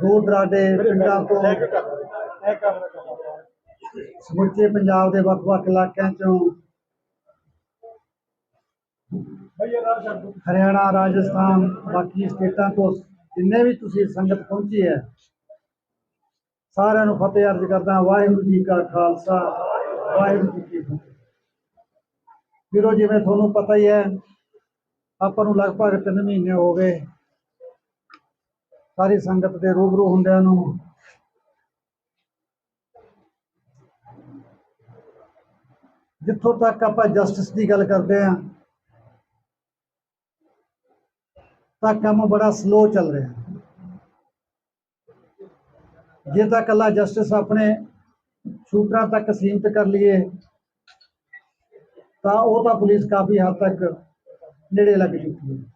ਦੂਰ ਦਰਾਡੇ ਪਿੰਡਾਂ ਤੋਂ ਸਮੁੱਚੇ ਪੰਜਾਬ ਦੇ ਵੱਖ-ਵੱਖ ਇਲਾਕਿਆਂ ਚੋਂ ਹਰਿਆਣਾ ਰਾਜਸਥਾਨ ਬਾਕੀ ਸਟੇਟਾਂ ਤੋਂ ਜਿੰਨੇ ਵੀ ਤੁਸੀਂ ਸੰਗਤ ਪਹੁੰਚੀ ਹੈ ਸਾਰਿਆਂ ਨੂੰ ਫਤਿਹ ਅਰਜ਼ ਕਰਦਾ ਵਾਹਿਗੁਰੂ ਜੀ ਕਾ ਖਾਲਸਾ ਵਾਹਿਗੁਰੂ ਜੀ ਕੀ ਫਤਿਹ। ਵੀਰੋ ਜਿਵੇਂ ਤੁਹਾਨੂੰ ਪਤਾ ਹੀ ਹੈ ਆਪਾਂ ਨੂੰ ਲਗਭਗ 3 ਮਹੀਨੇ ਹੋ ਗਏ। ਸਾਰੀ ਸੰਗਤ ਦੇ ਰੂਬਰੂ ਹੁੰਦਿਆਂ ਨੂੰ ਜਿੱਥੋਂ ਤੱਕ ਆਪਾਂ ਜਸਟਿਸ ਦੀ ਗੱਲ ਕਰਦੇ ਹਾਂ, ਤਾਂ ਕੰਮ ਬੜਾ ਸਲੋ ਚੱਲ ਰਿਹਾ। ਜੇ ਤਾਂ ਕੱਲਾ ਜਸਟਿਸ ਆਪਣੇ ਸ਼ੂਟਰਾਂ ਤੱਕ ਸੀਮਿਤ ਕਰ ਲਈਏ, ਤਾਂ ਉਹ ਤਾਂ ਪੁਲਿਸ ਕਾਫੀ ਹੱਦ ਤੱਕ ਨੇੜੇ ਲੱਗ ਚੁੱਕੀ ਹੈ।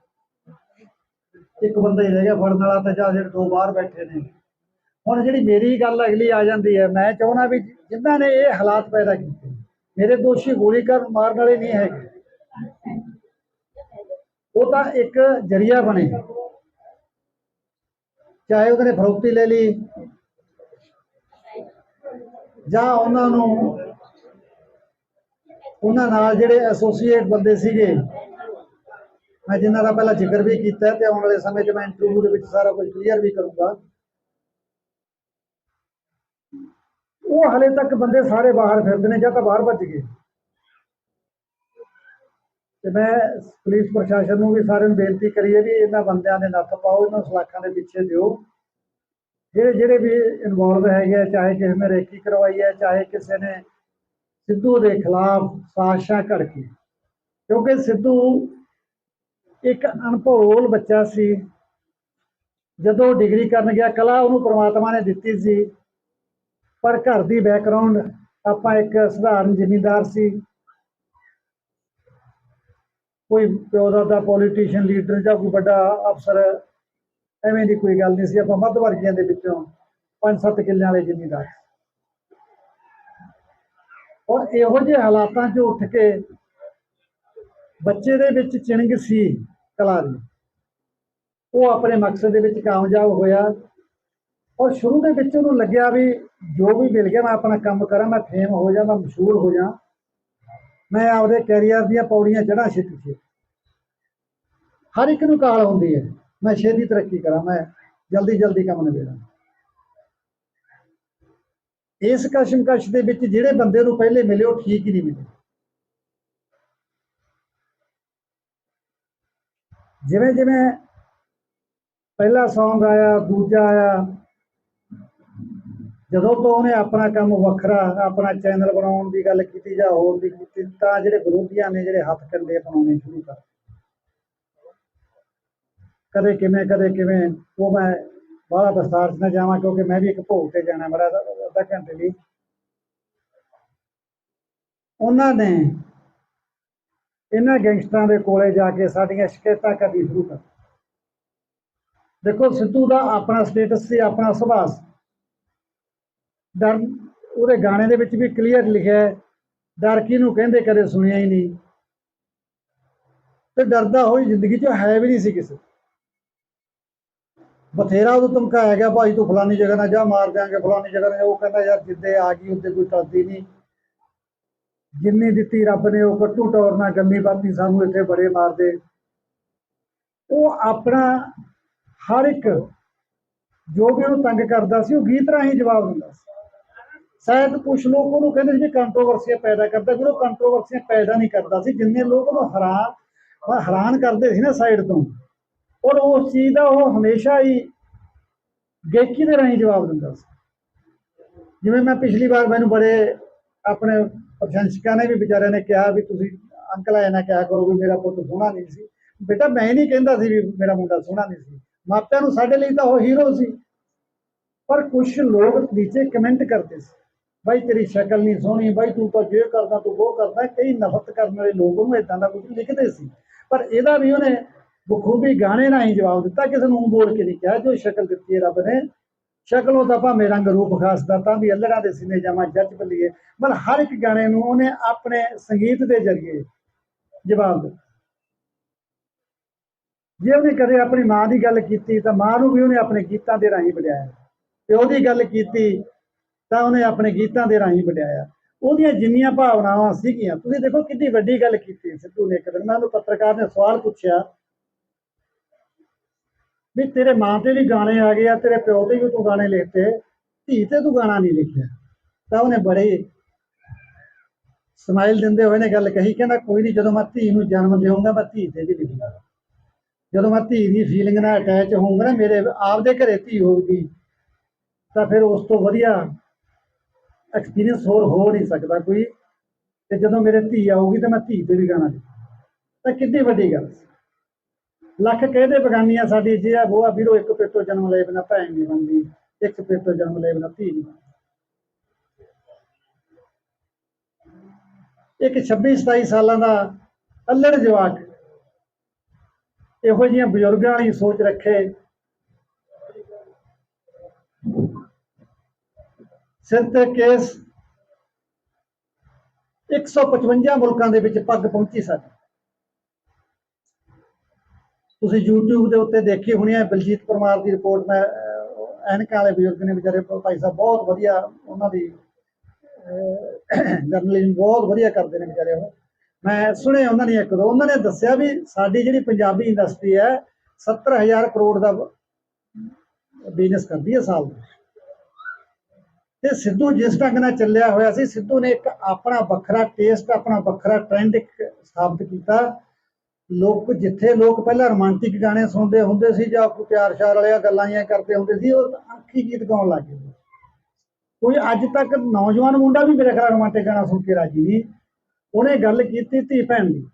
ਇੱਕ ਬੰਦਾ ਹੀ ਰਹਿ ਗਿਆ ਫੜਨ ਵਾਲਾ ਤੇ ਜਾਂ ਜਿਹੜੇ ਦੋ ਬਾਹਰ ਬੈਠੇ ਨੇ। ਹੁਣ ਜਿਹੜੀ ਮੇਰੀ ਗੱਲ ਅਗਲੀ ਆ ਜਾਂਦੀ ਹੈ, ਮੈਂ ਚਾਹੁੰਦਾ ਵੀ ਜਿਨ੍ਹਾਂ ਨੇ ਇਹ ਹਾਲਾਤ ਪੈਦਾ ਕੀਤੇ, ਮੇਰੇ ਦੋਸ਼ੀ ਗੋਲੀ ਮਾਰਨ ਵਾਲੇ ਨਹੀਂ ਹੈਗੇ। ਉਹ ਤਾਂ ਇੱਕ ਜਰੀਆ ਬਣੇ। ਚਾਹੇ ਉਹਨੇ ਫਰੋਖਤੀ ਲੈ ਲਈ, ਜਾਂ ਉਹਨਾਂ ਨੂੰ, ਉਹਨਾਂ ਨਾਲ ਜਿਹੜੇ ਐਸੋਸੀਏਟ ਬੰਦੇ ਸੀਗੇ ਮੈਂ ਜਿਨ੍ਹਾਂ ਦਾ ਪਹਿਲਾਂ ਜ਼ਿਕਰ ਵੀ ਕੀਤਾ ਤੇ ਆਉਣ ਵਾਲੇ ਸਮੇਂ 'ਚ ਮੈਂ ਇੰਟਰਵਿਊ ਦੇ ਵਿੱਚ ਸਾਰਾ ਕੁਝ ਕਲੀਅਰ ਵੀ ਕਰੂੰਗਾ। ਉਹ ਹਲੇ ਤੱਕ ਬੰਦੇ ਸਾਰੇ ਬਾਹਰ ਫਿਰਦੇ ਨੇ ਜਾਂ ਤਾਂ ਬਾਹਰ ਭੱਜ ਗਏ। ਤੇ ਮੈਂ ਪੁਲਿਸ ਪ੍ਰਸ਼ਾਸਨ ਨੂੰ ਵੀ ਸਾਰਿਆਂ ਨੂੰ ਬੇਨਤੀ ਕਰੀਏ ਵੀ ਇਹਨਾਂ ਬੰਦਿਆਂ ਦੇ ਨੱਥ ਪਾਓ ਇਹਨਾਂ ਸਲਾਖਾਂ ਦੇ ਪਿੱਛੇ ਦਿਓ। ਜਿਹੜੇ ਜਿਹੜੇ ਵੀ ਇਨਵੋਲਵ ਹੈਗੇ ਆ, ਚਾਹੇ ਕਿਸੇ ਨੇ ਰੇਕੀ ਕਰਵਾਈ ਹੈ ਚਾਹੇ ਕਿਸੇ ਨੇ ਸਿੱਧੂ ਦੇ ਖਿਲਾਫ ਸਾਜ਼ਿਸ਼ਾਂ ਘੜ ਕੇ ਕਿਉਂਕਿ ਸਿੱਧੂ ਇੱਕ ਅਣਭੋਲ ਬੱਚਾ ਸੀ। ਜਦੋਂ ਡਿਗਰੀ ਕਰਨ ਗਿਆ, ਕਲਾ ਉਹਨੂੰ ਪ੍ਰਮਾਤਮਾ ਨੇ ਦਿੱਤੀ ਸੀ। ਪਰ ਘਰ ਦੀ ਬੈਕਗ੍ਰਾਉਂਡ ਆਪਾਂ ਇੱਕ ਸਧਾਰਨ ਜ਼ਿਮੀਂਦਾਰ ਸੀ। ਕੋਈ ਪਿਓ ਦਾ ਪੋਲੀਟੀਸ਼ੀਅਨ ਲੀਡਰ ਜਾਂ ਕੋਈ ਵੱਡਾ ਅਫਸਰ, ਐਵੇਂ ਦੀ ਕੋਈ ਗੱਲ ਨਹੀਂ ਸੀ। ਆਪਾਂ ਮੱਧ ਵਰਗੀਆਂ ਦੇ ਵਿੱਚੋਂ ਪੰਜ ਸੱਤ ਕਿੱਲਿਆਂ ਵਾਲੇ ਜ਼ਿਮੀਂਦਾਰ ਔਰ ਇਹੋ ਜਿਹੇ ਹਾਲਾਤਾਂ 'ਚ ਉੱਠ ਕੇ ਬੱਚੇ ਦੇ ਵਿੱਚ ਚਿੰਗ ਸੀ। ਕਲਾ ਦੀ ਉਹ ਆਪਣੇ ਮਕਸਦ ਦੇ ਵਿੱਚ ਕਾਮਯਾਬ ਹੋਇਆ। ਔਰ ਸ਼ੁਰੂ ਦੇ ਵਿੱਚ ਉਹਨੂੰ ਲੱਗਿਆ ਵੀ ਜੋ ਵੀ ਮਿਲ ਗਿਆ, ਮੈਂ ਆਪਣਾ ਕੰਮ ਕਰਾਂ, ਮੈਂ ਫੇਮ ਹੋ ਜਾ, ਮੈਂ ਮਸ਼ਹੂਰ ਹੋ ਜਾ, ਮੈਂ ਆਪਦੇ ਕੈਰੀਅਰ ਦੀਆਂ ਪੌੜੀਆਂ ਚੜ੍ਹਾਂ ਛੇਤੀ ਛੇਤੀ ਹਰ ਇੱਕ ਨੂੰ ਕਾਲ ਹੁੰਦੀ ਹੈ, ਮੈਂ ਛੇਤੀ ਤਰੱਕੀ ਕਰਾਂ, ਮੈਂ ਜਲਦੀ ਜਲਦੀ ਕੰਮ ਨਿਬੇੜਾਂ। ਇਸ ਕਸ਼ਮਕਸ਼ ਦੇ ਵਿੱਚ ਜਿਹੜੇ ਬੰਦੇ ਨੂੰ ਪਹਿਲੇ ਮਿਲੇ, ਉਹ ਠੀਕ ਹੀ ਨਹੀਂ ਮਿਲੇ। ਜਿਵੇਂ ਜਿਵੇਂ ਪਹਿਲਾ Song ਆਇਆ, ਦੂਜਾ ਆਇਆ, ਜਦੋਂ ਤੋਂ ਉਹਨੇ ਆਪਣਾ ਕੰਮ ਵੱਖਰਾ, ਆਪਣਾ ਚੈਨਲ ਬਣਾਉਣ ਦੀ ਗੱਲ ਕੀਤੀ ਜਾਂ ਹੋਰ ਦੀ ਕੀਤੀ, ਤਾਂ ਜਿਹੜੇ ਵਿਰੋਧੀਆਂ ਨੇ ਜਿਹੜੇ ਹੱਥ ਕੰਡੇ ਅਪਣਾਉਣੇ ਸ਼ੁਰੂ ਕਰ ਕਦੇ ਕਿਵੇਂ ਕਦੇ ਕਿਵੇਂ, ਉਹ ਮੈਂ ਬਾਹਲਾ ਵਿਸਤਾਰ 'ਚ ਨਾ ਜਾਵਾਂ, ਕਿਉਂਕਿ ਮੈਂ ਵੀ ਇੱਕ ਭੋਗ ਤੇ ਜਾਣਾ, ਮੇਰਾ ਅੱਧਾ- ਅੱਧਾ ਘੰਟੇ ਲਈ। ਉਹਨਾਂ ਨੇ ਇਹਨਾਂ ਗੈਂਗਸਟਰਾਂ ਦੇ ਕੋਲੇ ਜਾ ਕੇ ਸਾਡੀਆਂ ਸ਼ਿਕਾਇਤਾਂ ਕਰਨੀ ਸ਼ੁਰੂ ਕਰ ਦੇਖੋ, ਸਿੱਧੂ ਦਾ ਆਪਣਾ ਸਟੇਟਸ ਸੀ, ਆਪਣਾ ਸੁਭਾਅ ਸੀ। ਡਰ, ਉਹਦੇ ਗਾਣੇ ਦੇ ਵਿੱਚ ਵੀ ਕਲੀਅਰ ਲਿਖਿਆ ਹੈ, ਡਰ ਕਿਹਨੂੰ ਕਹਿੰਦੇ, ਕਦੇ ਸੁਣਿਆ ਹੀ ਨਹੀਂ। ਤੇ ਡਰਦਾ ਹੋਈ ਜ਼ਿੰਦਗੀ 'ਚ ਹੈ ਵੀ ਨਹੀਂ ਸੀ ਕਿਸੇ। ਬਥੇਰਾ ਉਹ ਧਮਕਾਇਆ ਗਿਆ, ਭਾਈ ਤੂੰ ਫਲਾਨੀ ਜਗ੍ਹਾ ਨਾ ਜਾ, ਮਾਰ ਦਿਆਂਗੇ, ਫਲਾਨੀ ਜਗ੍ਹਾ ਨਾ ਜਾ। ਉਹ ਕਹਿੰਦਾ, ਯਾਰ ਜਿੱਦੇ ਆ ਗਈ, ਉੱਤੇ ਕੋਈ ਟਲਦੀ ਨਹੀਂ। ਜਿੰਨੀ ਦਿੱਤੀ ਰੱਬ ਨੇ, ਉਹ ਕੱਟੂ ਟੌਰ ਨਾ ਗੰਦੀ ਬਾਤੀ ਸਾਨੂੰ ਇੱਥੇ ਬੜੇ ਮਾਰਦੇ। ਉਹ ਆਪਣਾ ਹਰ ਇੱਕ ਜੋ ਵੀ ਉਹਨੂੰ ਤੰਗ ਕਰਦਾ ਸੀ, ਉਹ ਗੀਤ ਰਾਹੀਂ ਜਵਾਬ ਦਿੰਦਾ ਸੀ। ਸ਼ਾਇਦ ਕੁਝ ਲੋਕ ਉਹਨੂੰ ਕਹਿੰਦੇ ਸੀ ਕੰਟਰੋਵਰਸੀਆਂ ਪੈਦਾ ਕਰਦਾ ਪਰ ਉਹ ਕੰਟਰੋਵਰਸੀਆਂ ਪੈਦਾ ਨਹੀਂ ਕਰਦਾ ਸੀ। ਜਿੰਨੇ ਲੋਕ ਉਹਨੂੰ ਹੈਰਾਨ ਹੈਰਾਨ ਕਰਦੇ ਸੀ ਨਾ ਸਾਈਡ ਤੋਂ ਔਰ ਉਸ ਚੀਜ਼ ਦਾ ਉਹ ਹਮੇਸ਼ਾ ਹੀ ਗਾਇਕੀ ਦੇ ਰਾਹੀਂ ਜਵਾਬ ਦਿੰਦਾ ਸੀ। ਜਿਵੇਂ ਮੈਂ ਪਿਛਲੀ ਵਾਰ ਮੈਨੂੰ ਬੜੇ ਆਪਣੇ ਪ੍ਰਸ਼ੰਸਕਾਂ ਨੇ ਵੀ ਵਿਚਾਰਿਆਂ ਨੇ ਕਿਹਾ ਵੀ ਤੁਸੀਂ ਅੰਕਲ ਆਏ ਨਾ ਕਿਹਾ ਕਰੋ ਵੀ ਮੇਰਾ ਪੁੱਤ ਸੋਹਣਾ ਨਹੀਂ ਸੀ। ਬੇਟਾ ਮੈਂ ਨਹੀਂ ਕਹਿੰਦਾ ਸੀ ਵੀ ਮੇਰਾ ਮੁੰਡਾ ਸੋਹਣਾ ਨਹੀਂ ਸੀ। ਮਾਪਿਆਂ ਨੂੰ ਸਾਡੇ ਲਈ ਤਾਂ ਉਹ ਹੀਰੋ ਸੀ। ਪਰ ਕੁਝ ਲੋਕ ਨੀਚੇ ਕਮੈਂਟ ਕਰਦੇ ਸੀ, ਬਾਈ ਤੇਰੀ ਸ਼ਕਲ ਨਹੀਂ ਸੋਹਣੀ, ਬਾਈ ਤੂੰ ਤਾਂ ਜੇ ਕਰਦਾ, ਤੂੰ ਉਹ ਕਰਦਾ। ਕਈ ਨਫ਼ਰਤ ਕਰਨ ਵਾਲੇ ਲੋਕ ਉਹਨੂੰ ਇਦਾਂ ਦਾ ਕੁਝ ਲਿਖਦੇ ਸੀ। ਪਰ ਇਹਦਾ ਵੀ ਉਹਨੇ ਬਖੂਬੀ ਗਾਣੇ ਨਾਲ ਹੀ ਜਵਾਬ ਦਿੱਤਾ, ਕਿਸੇ ਨੂੰ ਬੋਲ ਕੇ ਨਹੀਂ ਕਿਹਾ, ਜੋ ਸ਼ਕਲ ਦਿੱਤੀ ਹੈ ਰੱਬ ਨੇ ਸ਼ਕਲੋਂ ਤਾਂ ਭਾਵੇਂ ਰੰਗ ਰੂਪ ਖਾਸ ਦਾ, ਤਾਂ ਵੀ ਅੱਲੜਾਂ ਦੇ ਸੀਨੇ ਜਾਵਾਂ ਜੱਜ ਬੱਲੀਏ ਪਰ ਹਰ ਇੱਕ ਗਾਣੇ ਨੂੰ ਉਹਨੇ ਆਪਣੇ ਸੰਗੀਤ ਦੇ ਜ਼ਰੀਏ ਜਵਾਬ ਦਿੱਤਾ। ਜੇ ਉਹਨੇ ਕਦੇ ਆਪਣੀ ਮਾਂ ਦੀ ਗੱਲ ਕੀਤੀ, ਤਾਂ ਮਾਂ ਨੂੰ ਵੀ ਉਹਨੇ ਆਪਣੇ ਗੀਤਾਂ ਦੇ ਰਾਹੀਂ ਵਡਿਆਇਆ। ਪਿਓ ਦੀ ਗੱਲ ਕੀਤੀ, ਤਾਂ ਉਹਨੇ ਆਪਣੇ ਗੀਤਾਂ ਦੇ ਰਾਹੀਂ ਵਡਿਆਇਆ। ਉਹਦੀਆਂ ਜਿੰਨੀਆਂ ਭਾਵਨਾਵਾਂ ਸੀਗੀਆਂ, ਤੁਸੀਂ ਦੇਖੋ ਕਿੰਨੀ ਵੱਡੀ ਗੱਲ ਕੀਤੀ ਸਿੱਧੂ ਨੇ ਇੱਕ ਦਿਨ। ਮੈਂ ਉਹਨੂੰ ਪੱਤਰਕਾਰ ਨੇ ਸਵਾਲ ਪੁੱਛਿਆ ਵੀ ਤੇਰੇ ਮਾਂ ਤੇ ਵੀ ਗਾਣੇ ਆ ਗਏ ਆ, ਤੇਰੇ ਪਿਓ ਤੇ ਵੀ ਤੂੰ ਗਾਣੇ ਲਿਖਤੇ, ਧੀ ਤੇ ਤੂੰ ਗਾਣਾ ਨਹੀਂ ਲਿਖਿਆ। ਤਾਂ ਉਹਨੇ ਬੜੇ ਸਮਾਈਲ ਦਿੰਦੇ ਹੋਏ ਨੇ ਗੱਲ ਕਹੀ, ਕਹਿੰਦਾ ਕੋਈ ਨਹੀਂ ਜਦੋਂ ਮੈਂ ਧੀ ਨੂੰ ਜਨਮ ਦੇਵਾਂਗਾ ਮੈਂ ਧੀ ਤੇ ਵੀ ਲਿਖੂੰਗਾ। ਜਦੋਂ ਮੈਂ ਧੀ ਦੀ ਫੀਲਿੰਗ ਨਾਲ ਅਟੈਚ ਹੋਊਂਗਾ ਨਾ, ਮੇਰੇ ਆਪਦੇ ਘਰੇ ਧੀ ਹੋਊਗੀ, ਤਾਂ ਫਿਰ ਉਸ ਤੋਂ ਵਧੀਆ ਐਕਸਪੀਰੀਅੰਸ ਹੋਰ ਹੋ ਨਹੀਂ ਸਕਦਾ ਕੋਈ। ਤੇ ਜਦੋਂ ਮੇਰੇ ਧੀ ਆਊਗੀ, ਤਾਂ ਮੈਂ ਧੀ ਤੇ ਵੀ ਗਾਣਾ ਲਿਖੂੰਗਾ। ਤਾਂ ਕਿੰਨੀ ਵੱਡੀ ਗੱਲ ਸੀ। ਲੱਖ ਕਹਿੰਦੇ ਬਗਾਨੀਆਂ ਸਾਡੀ ਜੇ ਆ, ਬੋਆ ਵੀਰੋ, ਇੱਕ ਪੇਟੋ ਜਨਮ ਲਏ ਬਿਨਾ ਭੈਣ ਨਹੀਂ ਬਣਦੀ, ਇੱਕ ਪੇਟੋ ਜਨਮ ਲਏ ਬਿਨਾ ਧੀ ਨਹੀਂ ਬਣਦੀ। ਇੱਕ 26 27 ਸਾਲਾਂ ਦਾ ਅల్లੜ ਜਵਾਕ, ਇਹੋ ਜਿਹੀਆਂ ਬਜ਼ੁਰਗਾਂ ਵਾਲੀ ਸੋਚ ਰੱਖੇ। ਸਿਰ ਤੇ ਕੇਸ 155 ਮੁਲਕਾਂ ਦੇ ਵਿੱਚ ਪੱਗ ਪਹੁੰਚੀ ਸਾਡੀ। ਤੁਸੀਂ YouTube ਦੇ ਉੱਤੇ ਦੇਖੀ ਹੋਣੀ ਹੈ ਬਲਜੀਤ ਪਰਮਾਰ ਦੀ ਰਿਪੋਰਟ ਮੈਂ ਅਹ, ਵਾਲੇ ਬਜ਼ੁਰਗ ਨੇ ਵਿਚਾਰੇ ਭਾਈ ਸਾਹਿਬ ਬਹੁਤ ਵਧੀਆ ਉਹਨਾਂ ਦੀ ਜਰਨਲਿਜ਼ਮ ਬਹੁਤ ਵਧੀਆ ਕਰਦੇ ਨੇ ਵਿਚਾਰੇ ਉਹ। ਮੈਂ ਸੁਣਿਆ ਉਹਨਾਂ ਨੇ ਇੱਕ ਦੋ ਉਹਨਾਂ ਨੇ ਦੱਸਿਆ ਵੀ ਸਾਡੀ ਜਿਹੜੀ ਪੰਜਾਬੀ ਇੰਡਸਟਰੀ ਹੈ 70000 ਕਰੋੜ ਦਾ ਬਿਜ਼ਨਸ ਕਰਦੀ ਹੈ ਸਾਲ ਦਾ। ਤੇ ਸਿੱਧੂ ਜਿਸ ਢੰਗ ਨਾਲ ਚੱਲਿਆ ਹੋਇਆ ਸੀ ਸਿੱਧੂ ਨੇ ਇੱਕ ਆਪਣਾ ਵੱਖਰਾ ਟੇਸਟ ਆਪਣਾ ਵੱਖਰਾ ਟ੍ਰੈਂਡ ਇੱਕ ਸਥਾਪਿਤ ਕੀਤਾ। ਲੋਕ ਜਿੱਥੇ ਲੋਕ ਪਹਿਲਾਂ ਰੋਮਾਂਟਿਕ ਗਾਣੇ ਸੁਣਦੇ ਹੁੰਦੇ ਸੀ ਜਾਂ ਕੋਈ ਪਿਆਰ ਸ਼ਾਰ ਵਾਲੀਆਂ ਗੱਲਾਂ ਜਿਹੀਆਂ ਕਰਦੇ ਹੁੰਦੇ ਸੀ, ਉਹ ਅੱਖੀ ਗੀਤ ਗਾਉਣ ਲੱਗ ਗਏ। ਕੋਈ ਅੱਜ ਤੱਕ ਨੌਜਵਾਨ ਮੁੰਡਾ ਵੀ ਮੇਰੇ ਖਿਆਲ ਰੋਮਾਂਟਿਕ ਗਾਣਾ ਸੁਣ ਕੇ ਰਾਜੀ ਨਹੀਂ। ਉਹਨੇ ਗੱਲ ਕੀਤੀ ਧੀ ਭੈਣ ਦੀ।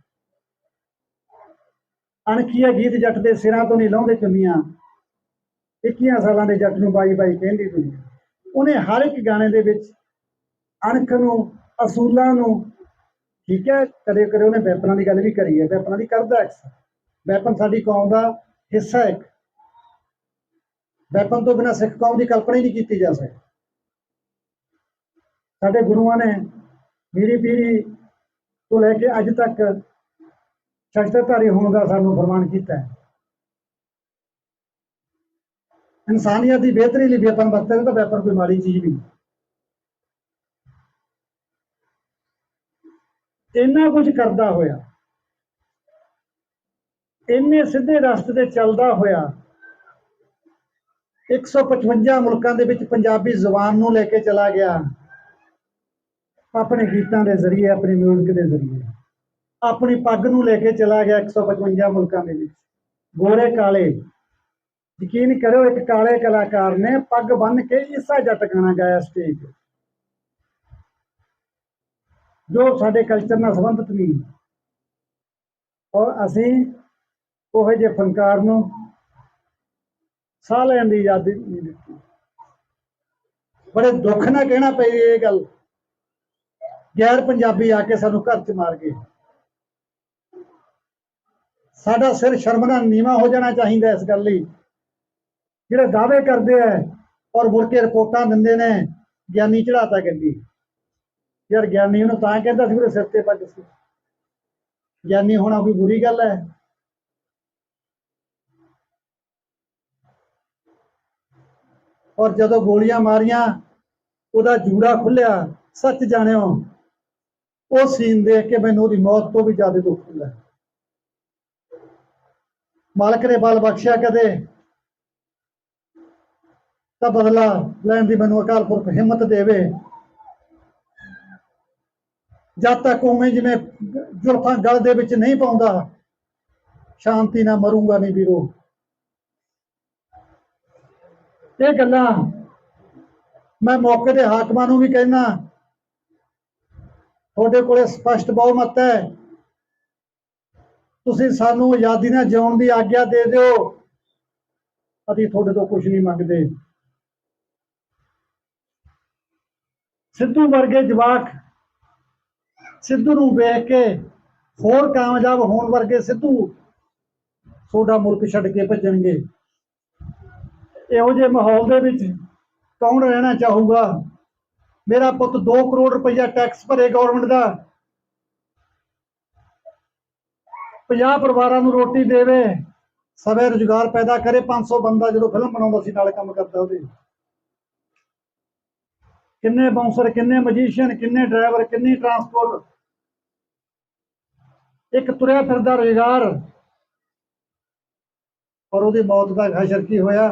ਅਣਖੀਆ ਗੀਤ ਜੱਟ ਦੇ ਸਿਰਾਂ ਤੋਂ ਨਹੀਂ ਲਾਉਂਦੇ ਚੁੰਨੀਆਂ। 21 ਸਾਲਾਂ ਦੇ ਜੱਟ ਨੂੰ ਬਾਈ ਬਾਈ ਕਹਿੰਦੀ ਦੁਨੀਆ ਉਹਨੇ ਹਰ ਇੱਕ ਗਾਣੇ ਦੇ ਵਿੱਚ ਅਣਖ ਨੂੰ, ਅਸੂਲਾਂ ਨੂੰ ਠੀਕ ਹੈ, ਕਦੇ ਕਦੇ ਉਹਨੇ ਵੈਪਨਾਂ ਦੀ ਗੱਲ ਵੀ ਕਰੀ ਹੈ, ਵੈਪਨਾਂ ਦੀ ਕਰਦਾ ਅਕਸਰ ਵੈਪਨ ਸਾਡੀ ਕੌਮ ਦਾ ਹਿੱਸਾ ਹੈ। ਇੱਕ। ਵੈਪਨ ਤੋਂ ਬਿਨਾਂ ਸਿੱਖ ਕੌਮ ਦੀ ਕਲਪਨਾ ਹੀ ਨਹੀਂ ਕੀਤੀ ਜਾ ਸਕਦੀ। ਸਾਡੇ ਗੁਰੂਆਂ ਨੇ ਮੀਰੀ ਪੀਰੀ ਤੋਂ ਲੈ ਕੇ ਅੱਜ ਤੱਕ ਸ਼ਖਸਧਾਰੀ ਹੋਣ ਦਾ ਸਾਨੂੰ ਫਰਮਾਨ ਕੀਤਾ ਹੈ। ਇਨਸਾਨੀਅਤ ਦੀ ਬਿਹਤਰੀ ਲਈ ਵੈਪਨ ਵਰਤੇ ਨੇ ਤਾਂ ਵੈਪਨ ਕੋਈ ਮਾੜੀ ਚੀਜ਼ ਵੀ ਨਹੀਂ। ਇੰਨਾ ਕੁਝ ਕਰਦਾ ਹੋਇਆ। ਇੰਨੇ ਸਿੱਧੇ ਰਸਤੇ ਤੇ ਚੱਲਦਾ ਹੋਇਆ। 155 ਮੁਲਕਾਂ ਦੇ ਵਿੱਚ ਪੰਜਾਬੀ ਜ਼ੁਬਾਨ ਨੂੰ ਲੈ ਕੇ ਚਲਾ ਗਿਆ। ਆਪਣੇ ਗੀਤਾਂ ਦੇ ਜ਼ਰੀਏ, ਆਪਣੀ ਮਿਊਜ਼ਿਕ ਦੇ ਜ਼ਰੀਏ। ਆਪਣੀ ਪੱਗ ਨੂੰ ਲੈ ਕੇ ਚਲਾ ਗਿਆ 155 ਮੁਲਕਾਂ ਦੇ ਵਿੱਚ। ਗੋਰੇ ਕਾਲੇ। ਯਕੀਨ ਕਰੋ ਇੱਕ ਕਾਲੇ ਕਲਾਕਾਰ ਨੇ ਪੱਗ ਬੰਨ੍ਹ ਕੇ ਈਸਾ ਜੱਟ ਗਾਣਾ ਗਾਇਆ ਸਟੇਜ ਤੇ। ਜੋ ਸਾਡੇ ਕਲਚਰ ਨਾਲ ਸੰਬੰਧਿਤ ਨਹੀਂ। ਔਰ ਅਸੀਂ ਉਹ ਜਿਹੇ ਫਨਕਾਰ ਨੂੰ ਸਾਹ ਲੈਣ ਦੀ ਆਜ਼ਾਦੀ ਨਹੀਂ ਦਿੱਤੀ। ਬੜੇ ਦੁੱਖ ਨਾਲ ਕਹਿਣਾ ਪਈ ਇਹ ਗੱਲ। ਗੈਰ ਪੰਜਾਬੀ ਆ ਕੇ ਸਾਨੂੰ ਘਰ ਚ ਮਾਰ ਗਏ। ਸਾਡਾ ਸਿਰ ਸ਼ਰਮ ਨਾਲ ਨੀਵਾ ਹੋ ਜਾਣਾ ਚਾਹੀਦਾ ਇਸ ਗੱਲ ਲਈ। ਜਿਹੜੇ ਦਾਅਵੇ ਕਰਦੇ ਆ ਔਰ ਮੁੜ ਕੇ ਰਿਪੋਰਟਾਂ ਦਿੰਦੇ ਨੇ, ਗਿਆਨੀ ਚੜਾਤਾ ਕਹਿੰਦੀ। ਯਾਰ ਗਿਆਨੀ ਉਹਨੂੰ ਤਾਂ ਕਹਿੰਦਾ ਸੀ ਉਹਦੇ ਸਿਰ ਤੇ ਪੱਗ ਸੀ। ਗਿਆਨੀ ਹੋਣਾ ਕੋਈ ਬੁਰੀ ਗੱਲ ਹੈ। ਔਰ ਜਦੋਂ ਗੋਲੀਆਂ ਮਾਰੀਆਂ, ਉਹਦਾ ਜੂੜਾ ਖੁੱਲਿਆ ਸੱਚ ਜਾਣਿਓ, ਉਹ ਸੀਨ ਦੇਖ ਕੇ ਮੈਨੂੰ ਉਹਦੀ ਮੌਤ ਤੋਂ ਵੀ ਜ਼ਿਆਦਾ ਦੁੱਖ ਹੁੰਦਾ ਮਾਲਕ ਨੇ ਬਲ ਬਖਸ਼ਿਆ ਕਦੇ, ਤਾਂ ਬਦਲਾ ਲੈਣ ਦੀ ਮੈਨੂੰ ਅਕਾਲ ਪੁਰਖ ਹਿੰਮਤ ਦੇਵੇ। ਜਦ ਤੱਕ ਉਵੇਂ ਜਿਵੇਂ ਜ਼ੁਲਫਾਂ ਗਲ ਦੇ ਵਿੱਚ ਨਹੀਂ ਪਾਉਂਦਾ, ਸ਼ਾਂਤੀ ਨਾਲ ਮਰੂੰਗਾ ਨਹੀਂ ਵੀਰੋ। ਇਹ ਗੱਲਾਂ ਮੈਂ ਮੌਕੇ ਦੇ ਹਾਕਮਾਂ ਨੂੰ ਵੀ ਕਹਿਣਾ ਤੁਹਾਡੇ ਕੋਲੇ ਸਪਸ਼ਟ ਬਹੁਮਤ ਹੈ। ਤੁਸੀਂ ਸਾਨੂੰ ਆਜ਼ਾਦੀ ਨਾਲ ਜਿਉਣ ਦੀ ਆਗਿਆ ਦੇ ਦਿਓ। ਅਸੀਂ ਤੁਹਾਡੇ ਤੋਂ ਕੁਝ ਨਹੀਂ ਮੰਗਦੇ। ਸਿੱਧੂ ਵਰਗੇ ਜਵਾਕ ਸਿੱਧੂ ਨੂੰ ਵੇਖ ਕੇ ਹੋਰ ਕਾਮਯਾਬ ਹੋਣ ਵਰਗੇ ਸਿੱਧੂ ਤੁਹਾਡਾ ਮੁਲਕ ਛੱਡ ਕੇ ਭੱਜਣਗੇ। ਇਹੋ ਜਿਹੇ ਮਾਹੌਲ ਦੇ ਵਿੱਚ ਕੌਣ ਰਹਿਣਾ ਚਾਹੂਗਾ? ਮੇਰਾ ਪੁੱਤ 2 ਕਰੋੜ ਰੁਪਈਆ ਟੈਕਸ ਭਰੇ ਗਵਰਨਮੈਂਟ ਦਾ। 50 ਪਰਿਵਾਰਾਂ ਨੂੰ ਰੋਟੀ ਦੇਵੇ, ਸਵੇ ਰੁਜ਼ਗਾਰ ਪੈਦਾ ਕਰੇ 500 ਬੰਦਾ ਜਦੋਂ ਫਿਲਮ ਬਣਾਉਂਦਾ ਸੀ, ਨਾਲ ਕੰਮ ਕਰਦਾ ਉਹਦੇ। ਕਿੰਨੇ ਬਾਉਂਸਰ ਕਿੰਨੇ ਮਜੀਸ਼ੀਅਨ ਕਿੰਨੇ ਡਰਾਈਵਰ ਕਿੰਨੀ ਟਰਾਂਸਪੋਰਟ ਇੱਕ ਤੁਰਿਆ ਫਿਰਦਾ ਰੁਜ਼ਗਾਰ ਔਰ ਉਹਦੀ ਮੌਤ ਦਾ ਖਸ਼ਰ ਕੀ ਹੋਇਆ?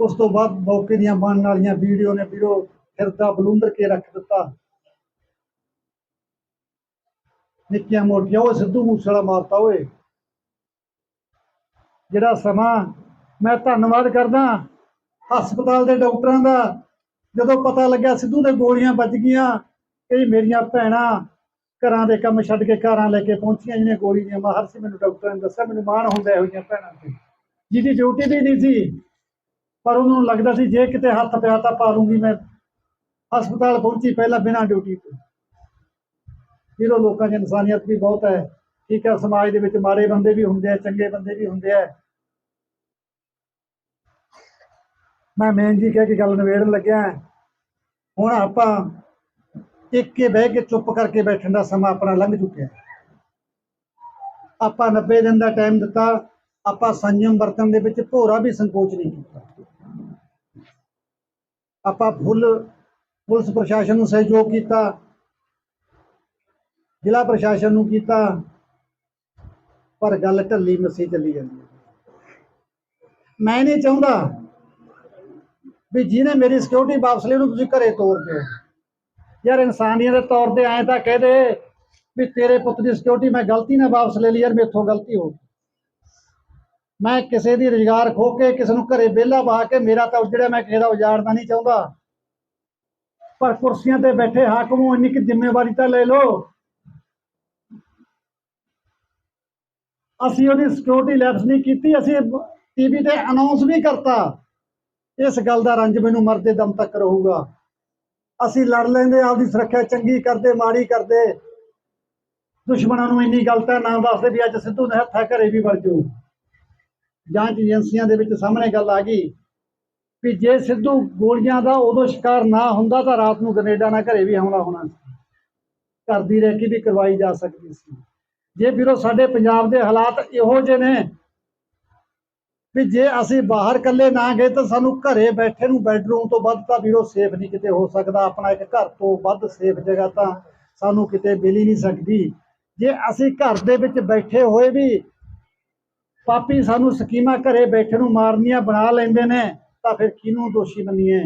ਉਸ ਤੋਂ ਬਾਅਦ ਮੌਕੇ ਦੀਆਂ ਬਣਨ ਵਾਲੀਆਂ ਵੀਡੀਓ ਨੇ ਵੀਰੋ ਫਿਰਦਾ ਬਲੂੰਦਰ ਕੇ ਰੱਖ ਦਿੱਤਾ। ਨਿੱਕੀਆਂ ਮੋਟੀਆਂ ਉਹ ਸਿੱਧੂ ਮੂਸੇਵਾਲਾ ਮਾਰਤਾ ਓਏ। ਜਿਹੜਾ ਸਮਾਂ ਮੈਂ ਧੰਨਵਾਦ ਕਰਦਾ ਹਸਪਤਾਲ ਦੇ ਡਾਕਟਰਾਂ ਦਾ, ਜਦੋਂ ਪਤਾ ਲੱਗਿਆ ਸਿੱਧੂ ਦੇ ਗੋਲੀਆਂ ਵੱਜ ਗਈਆਂ ਕਈ ਮੇਰੀਆਂ ਭੈਣਾਂ ਘਰਾਂ ਦੇ ਕੰਮ ਛੱਡ ਕੇ ਘਰਾਂ ਲੈ ਕੇ ਪਹੁੰਚੀਆਂ ਜਿਹਨੇ ਗੋਲੀ ਦੀਆਂ। ਮਾਹਰ ਸੀ ਮੈਨੂੰ ਡਾਕਟਰਾਂ ਨੇ ਦੱਸਿਆ, ਮੈਨੂੰ ਮਾਣ ਹੁੰਦਾ ਇਹੋ ਜਿਹੀਆਂ ਭੈਣਾਂ ਤੇ। ਜਿਹਦੀ ਡਿਊਟੀ ਵੀ ਨਹੀਂ ਸੀ, ਪਰ ਉਹਨੂੰ ਲੱਗਦਾ ਸੀ ਜੇ ਕਿਤੇ ਹੱਥ ਪਿਆ ਤਾਂ ਪਾ ਲੂੰਗੀ ਮੈਂ। ਹਸਪਤਾਲ ਪਹੁੰਚੀ ਪਹਿਲਾਂ ਬਿਨਾਂ ਡਿਊਟੀ ਤੋਂ। ਜਿਹਦੇ ਲੋਕਾਂ 'ਚ ਇਨਸਾਨੀਅਤ ਵੀ ਬਹੁਤ ਹੈ। ਠੀਕ ਹੈ, ਸਮਾਜ ਦੇ ਵਿੱਚ ਮਾੜੇ ਬੰਦੇ ਵੀ ਹੁੰਦੇ ਆ, ਚੰਗੇ ਬੰਦੇ ਵੀ ਹੁੰਦੇ ਆ। ਮੈਂ ਮੇਨ ਜੀ ਕਹਿ ਕੇ ਗੱਲ ਨਿਬੇੜਨ ਲੱਗਿਆ। ਹੁਣ ਆਪਾਂ ਟਿਕ ਬਹਿ ਕੇ ਚੁੱਪ ਕਰਕੇ ਬੈਠਣ ਦਾ ਸਮਾਂ ਆਪਣਾ ਲੰਘ ਚੁੱਕਿਆ। ਆਪਾਂ 90 ਦਿਨ ਦਾ ਟਾਈਮ ਦਿੱਤਾ, ਆਪਾਂ ਸੰਯਮ ਵਰਤਨ ਦੇ ਵਿੱਚ ਭੋਰਾ ਵੀ ਸੰਕੋਚ ਨਹੀਂ ਕੀਤਾ। ਆਪਾਂ ਫੁੱਲ, ਪੁਲਿਸ ਪ੍ਰਸ਼ਾਸਨ ਨੂੰ ਸਹਿਯੋਗ ਕੀਤਾ, ਜ਼ਿਲ੍ਹਾ ਪ੍ਰਸ਼ਾਸਨ ਨੂੰ ਕੀਤਾ, ਪਰ ਗੱਲ ਢੱਲੀ ਮੱਸੀ ਚੱਲੀ ਜਾਂਦੀ ਮੈਂ ਨਹੀਂ ਚਾਹੁੰਦਾ ਵੀ ਜਿਹਨੇ ਮੇਰੀ ਸਿਕਿਉਰਿਟੀ ਵਾਪਸ ਲਈ ਉਹਨੂੰ ਤੁਸੀਂ ਘਰੇ ਤੋਰ ਦਿਓ। ਯਾਰ ਇਨਸਾਨੀਅਤ ਦੇ ਤੌਰ ਤੇ ਐਂ ਤਾਂ ਕਹਿ ਦੇ ਵੀ ਤੇਰੇ ਪੁੱਤ ਦੀ ਸਿਕਿਉਰਿਟੀ ਮੈਂ ਗਲਤੀ ਨਾਲ ਵਾਪਸ ਲੈ ਲਈ ਯਾਰ, ਮੇਥੋਂ ਗਲਤੀ ਹੋ ਗਈ। ਮੈਂ ਕਿਸੇ ਦੀ ਰੁਜ਼ਗਾਰ ਖੋ ਕੇ, ਕਿਸੇ ਨੂੰ ਘਰੇ ਵਿਹਲਾ ਬਹਾ ਕੇ, ਮੇਰਾ ਤਾਂ ਜਿਹੜਾ ਮੈਂ ਕਿਸੇ ਦਾ ਉਜਾੜਨਾ ਨਹੀਂ ਚਾਹੁੰਦਾ। ਪਰ ਕੁਰਸੀਆਂ ਤੇ ਬੈਠੇ ਹਾਕਮੋਂ ਇੰਨੀ ਕਿ ਜ਼ਿੰਮੇਵਾਰੀ ਤਾਂ ਲੈ ਲਓ। ਅਸੀਂ ਉਹਦੀ ਸਿਕਿਉਰਿਟੀ ਲੈਪਸ ਨਹੀਂ ਕੀਤੀ, ਅਸੀਂ ਟੀਵੀ ਤੇ ਅਨਾਉਂਸ ਵੀ ਕਰਤਾ। ਇਸ ਗੱਲ ਦਾ ਰੰਜ ਮੈਨੂੰ ਮਰਦੇ ਦਮ ਤੱਕ ਰਹੂਗਾ। ਅਸੀਂ ਲੜ ਲੈਂਦੇ, ਆਪਦੀ ਸੁਰੱਖਿਆ ਚੰਗੀ ਕਰਦੇ, ਮਾੜੀ ਕਰਦੇ। ਦੁਸ਼ਮਣਾਂ ਨੂੰ ਇੰਨੀ ਗੱਲ ਤਾਂ ਨਾ ਦੱਸਦੇ ਵੀ ਅੱਜ ਸਿੱਧੂ ਨੇ ਹੱਥਾਂ ਘਰੇ ਵੀ ਵੜ ਜਾਊ। ਜਾਂਚ ਏਜੰਸੀਆਂ ਦੇ ਵਿੱਚ ਸਾਹਮਣੇ ਗੱਲ ਆ ਗਈ ਵੀ ਜੇ ਸਿੱਧੂ ਗੋਲੀਆਂ ਦਾ ਉਦੋਂ ਸ਼ਿਕਾਰ ਨਾ ਹੁੰਦਾ ਤਾਂ ਰਾਤ ਨੂੰ ਕੈਨੇਡਾ ਨਾਲ ਘਰੇ ਵੀ ਹਮਲਾ ਹੋਣਾ ਸੀ। ਘਰ ਦੀ ਰੈਕੀ ਵੀ ਕਰਵਾਈ ਜਾ ਸਕਦੀ ਸੀ। ਜੇ ਵੀਰੋ, ਸਾਡੇ ਪੰਜਾਬ ਦੇ ਹਾਲਾਤ ਇਹੋ ਜਿਹੇ ਨੇ ਵੀ ਜੇ ਅਸੀਂ ਬਾਹਰ ਇਕੱਲੇ ਨਾ ਗਏ ਤਾਂ ਸਾਨੂੰ ਘਰੇ ਬੈਠੇ ਨੂੰ ਬੈਡਰੂਮ ਤੋਂ ਵੱਧ ਤਾਂ ਵੀਰੋ ਸੇਫ ਨਹੀਂ ਕਿਤੇ ਹੋ ਸਕਦਾ। ਆਪਣਾ ਇੱਕ ਘਰ ਤੋਂ ਵੱਧ ਸੇਫ ਜਗ੍ਹਾ ਤਾਂ ਸਾਨੂੰ ਕਿਤੇ ਮਿਲ ਹੀ ਨਹੀਂ ਸਕਦੀ। ਜੇ ਅਸੀਂ ਘਰ ਦੇ ਵਿੱਚ ਬੈਠੇ ਹੋਏ ਵੀ ਪਾਪੀ ਸਾਨੂੰ ਸਕੀਮਾਂ ਘਰੇ ਬੈਠੇ ਨੂੰ ਮਾਰਨੀਆਂ ਬਣਾ ਲੈਂਦੇ ਨੇ, ਤਾਂ ਫਿਰ ਕਿਹਨੂੰ ਦੋਸ਼ੀ ਮੰਨੀਏ?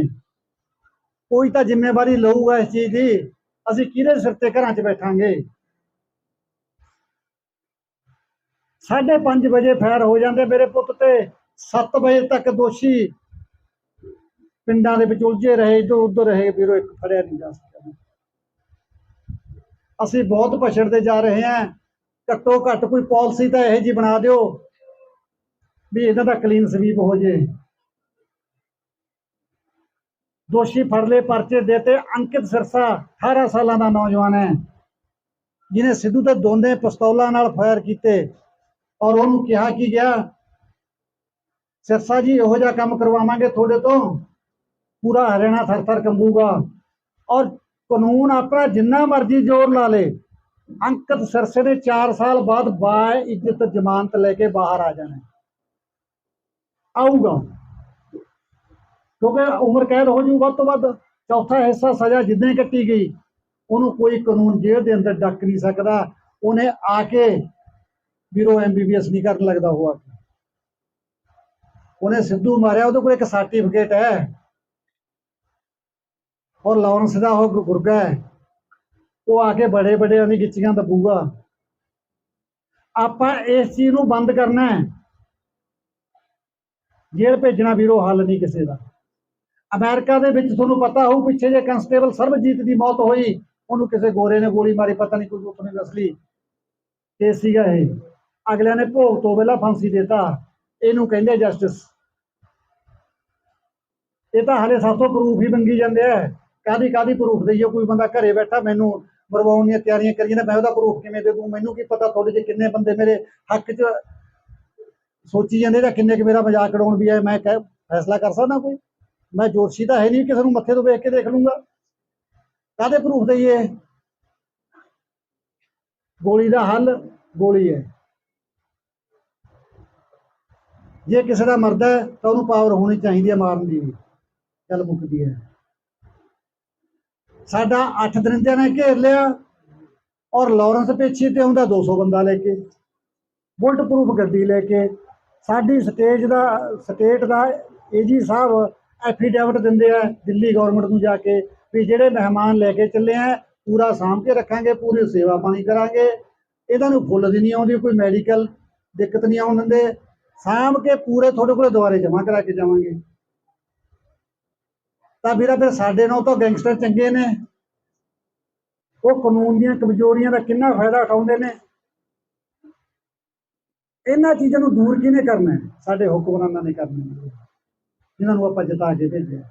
ਕੋਈ ਤਾਂ ਜ਼ਿੰਮੇਵਾਰੀ ਲਊਗਾ ਇਸ ਚੀਜ਼ ਦੀ। ਅਸੀਂ ਕਿਹਦੇ ਸਿਰ ਤੇ ਘਰਾਂ 'ਚ ਬੈਠਾਂਗੇ? ਸਾਢੇ ਪੰਜ ਵਜੇ ਫੈਰ ਹੋ ਜਾਂਦੇ ਮੇਰੇ ਪੁੱਤ ਤੇ। 7 ਵਜੇ ਤੱਕ ਦੋਸ਼ੀ ਪਿੰਡਾਂ ਦੇ ਵਿੱਚ ਉਲਝੇ ਰਹੇ, ਜੋ ਉਧਰ ਰਹੇ ਵੀਰੋ, ਇੱਕ ਫੜਿਆ ਨਹੀਂ ਜਾ ਸਕਿਆ। ਅਸੀਂ ਬਹੁਤ ਪਛੜਦੇ ਜਾ ਰਹੇ ਹਾਂ। ਘੱਟੋ ਘੱਟ ਕੋਈ ਪਾਲਿਸੀ ਤਾਂ ਇਹੋ ਜੀ ਬਣਾ ਦਿਓ ਵੀ ਇਹਨਾਂ ਦਾ ਕਲੀਨ ਸਵੀਪ ਹੋ ਜੇ। ਦੋਸ਼ੀ ਫੜ ਲਏ, ਪਰਚੇ ਦੇਤੇ। ਅੰਕਿਤ ਸਿਰਸਾ 18 ਸਾਲਾਂ ਦਾ ਨੌਜਵਾਨ ਹੈ, ਜਿਹਨੇ ਸਿੱਧੂ ਤੇ ਦੋਨੇ ਪਿਸਤੌਲਾਂ ਨਾਲ ਫਾਇਰ ਕੀਤੇ ਔਰ ਉਹਨੂੰ ਕਿਹਾ ਕਿ ਗਿਆ? ਸਿਰਸਾ ਜੀ, ਇਹੋ ਜਿਹਾ ਕੰਮ ਕਰਵਾਵਾਂਗੇ ਤੁਹਾਡੇ ਤੋਂ। ਪੂਰਾ ਹਰਿਆਣਾ ਥਰ ਕੰਬੂਗਾ। ਔਰ ਕਾਨੂੰਨ ਆਪਣਾ ਜਿੰਨਾ ਮਰਜ਼ੀ ਜ਼ੋਰ ਲਾ ਲੇ, ਅੰਕਿਤ ਸਿਰਸੇ ਨੇ 4 ਸਾਲ ਬਾਅਦ ਬਾ ਇੱਜ਼ਤ, ਜ਼ਮਾਨਤ ਲੈ ਕੇ ਬਾਹਰ ਆ ਜਾਣਾ। ਆਊਗਾ। ਕਿਉਂਕਿ ਉਮਰ ਕੈਦ ਹੋ ਜਾਊਗਾ ਵੱਧ ਤੋਂ ਵੱਧ। ਚੌਥਾ ਹਿੱਸਾ ਸਜ਼ਾ ਜਿੱਦਾਂ ਕੱਟੀ ਗਈ, ਉਹਨੂੰ ਕੋਈ ਕਾਨੂੰਨ ਜੇਲ੍ਹ ਦੇ ਅੰਦਰ ਡੱਕ ਨਹੀਂ ਸਕਦਾ। ਉਹਨੇ ਆ ਕੇ ਵੀਰੋ ਐਮਬੀਬੀਐਸ ਨਹੀਂ ਕਰਨ ਲੱਗਦਾ ਹੋਆ ਉਹਨੇ ਸਿੱਧੂ ਮਾਰਿਆ, ਉਹਦੇ ਕੋਲ ਇੱਕ ਸਰਟੀਫਿਕੇਟ ਹੈ। ਔਰ ਲਾਰੈਂਸ ਦਾ ਉਹ ਗੁ- ਗੁਰਗਾ ਹੈ। ਉਹ ਆ ਕੇ ਬੜੇ ਬੜੇ ਉਹਦੀ ਗਿੱਚੀਆਂ ਦੱਬੂਗਾ। ਆਪਾਂ ਇਸ ਚੀਜ਼ ਨੂੰ ਬੰਦ ਕਰਨਾ ਹੈ। ਜੇਲ੍ਹ ਭੇਜਣਾ ਵੀਰੋ, ਹੱਲ ਨਹੀਂ ਕਿਸੇ ਦਾ। ਅਮਰੀਕਾ ਦੇ ਵਿੱਚ ਤੁਹਾਨੂੰ ਪਤਾ ਹੋਊ, ਪਿੱਛੇ ਜੇ ਕਨਸਟੇਬਲ ਸਰਬਜੀਤ ਦੀ ਮੌਤ ਹੋਈ। ਉਹਨੂੰ ਕਿਸੇ ਗੋਰੇ ਨੇ ਗੋਲੀ ਮਾਰੀ, ਪਤਾ ਨਹੀਂ ਕੋਈ ਦੱਸ ਲਈ ਕੇਸ ਸੀਗਾ ਇਹ। ਅਗਲਿਆਂ ਨੇ ਭੋਗ ਤੋਂ ਪਹਿਲਾਂ ਫਾਂਸੀ ਦਿੱਤਾ। ਇਹਨੂੰ ਕਹਿੰਦੇ ਜਸਟਿਸ ਇਹ ਤਾਂ ਹਲੇ ਤੋਂ ਪ੍ਰੂਫ ਹੀ ਮੰਗੀ ਜਾਂਦੇ ਆ। ਕਾਦੀ ਕਾਦੀ ਪ੍ਰੂਫ ਦਈਓ ਕੋਈ ਬੰਦਾ ਘਰੇ ਬੈਠਾ ਮੈਨੂੰ ਮਰਵਾਉਣ ਦੀਆਂ ਤਿਆਰੀਆਂ ਕਰੀ ਜਾਂਦਾ ਮੈਂ ਉਹਦਾ ਪ੍ਰੂਫ ਕਿਵੇਂ ਦੇ ਦੂੰ? ਮੈਨੂੰ ਕੀ ਪਤਾ ਤੁਹਾਡੇ 'ਚ ਕਿੰਨੇ ਬੰਦੇ ਮੇਰੇ ਹੱਕ 'ਚ ਸੋਚੀ ਜਾਂਦੇ ਜਾਂ ਕਿੰਨੇ ਕੁ ਮੇਰਾ ਮਜ਼ਾਕ ਉਡਾਉਣ ਵੀ ਹੈ ਮੈਂ ਕਹਿ ਫੈਸਲਾ ਕਰ ਸਕਦਾ ਕੋਈ? ਮੈਂ ਜੋਸ਼ੀ ਤਾਂ ਹੈ ਨਹੀਂ ਕਿਸੇ ਨੂੰ ਮੱਥੇ ਤੋਂ ਵੇਖ ਕੇ ਦੇਖ ਲੂੰਗਾ। ਕਾਦੇ ਪ੍ਰੂਫ ਦਈਏ? ਗੋਲੀ ਦਾ ਹੱਲ ਗੋਲੀ ਹੈ। ਜੇ ਕਿਸੇ ਦਾ ਮਰਦਾ ਹੈ, ਤਾਂ ਉਹਨੂੰ ਪਾਵਰ ਹੋਣੀ ਚਾਹੀਦੀ ਹੈ ਮਾਰਨ ਦੀ ਵੀ। ਗੱਲ ਮੁੱਕਦੀ ਹੈ। ਸਾਡਾ 8 ਦਰਿੰਦਿਆਂ ਨੇ ਘੇਰ ਲਿਆ ਔਰ ਲਾਰੈਂਸ ਪੇਛੀ ਤੇ ਆਉਂਦਾ 200 ਬੰਦਾ ਲੈ ਕੇ ਬੁਲਟ ਪ੍ਰੂਫ ਗੱਡੀ ਲੈ ਕੇ ਸਾਡੀ ਸਟੇਜ ਦਾ ਸਟੇਟ ਦਾ ਏਜੀ ਸਾਹਿਬ ਐਫੀਡੈਵਿਟ ਦਿੰਦੇ ਆ ਦਿੱਲੀ ਗਵਰਨਮੈਂਟ ਨੂੰ ਜਾ ਕੇ ਵੀ ਜਿਹੜੇ ਮਹਿਮਾਨ ਲੈ ਕੇ ਚੱਲੇ ਆ ਪੂਰਾ ਸਾਂਭ ਕੇ ਰੱਖਾਂਗੇ ਪੂਰੀ ਸੇਵਾ ਪਾਣੀ ਕਰਾਂਗੇ। ਇਹਨਾਂ ਨੂੰ ਫੁੱਲ ਦੀ ਨਹੀਂ ਆਉਂਦੀ ਕੋਈ ਮੈਡੀਕਲ ਦਿੱਕਤ ਨਹੀਂ ਆਉਣ ਦਿੰਦੇ। ਸਾਂਭ ਕੇ ਪੂਰੇ ਤੁਹਾਡੇ ਕੋਲੇ ਦੁਬਾਰੇ ਜਮ੍ਹਾਂ ਕਰਾ ਕੇ ਜਾਵਾਂਗੇ। ਤਾਂ ਵੀਰਾ ਫਿਰ ਸਾਡੇ ਨਾਲ ਤਾਂ ਗੈਂਗਸਟਰ ਚੰਗੇ ਨੇ। ਉਹ ਕਾਨੂੰਨ ਦੀਆਂ ਕਮਜ਼ੋਰੀਆਂ ਦਾ ਕਿੰਨਾ ਫਾਇਦਾ ਉਠਾਉਂਦੇ ਨੇ। ਇਹਨਾਂ ਚੀਜ਼ਾਂ ਨੂੰ ਦੂਰ ਕਿਹਨੇ ਕਰਨਾ ਹੈ? ਸਾਡੇ ਹੁਕਮਰਾਨਾਂ ਨੇ ਕਰਨਾ ਹੈ, ਜਿਨ੍ਹਾਂ ਨੂੰ ਆਪਾਂ ਜਿਤਾ ਕੇ ਭੇਜਿਆ।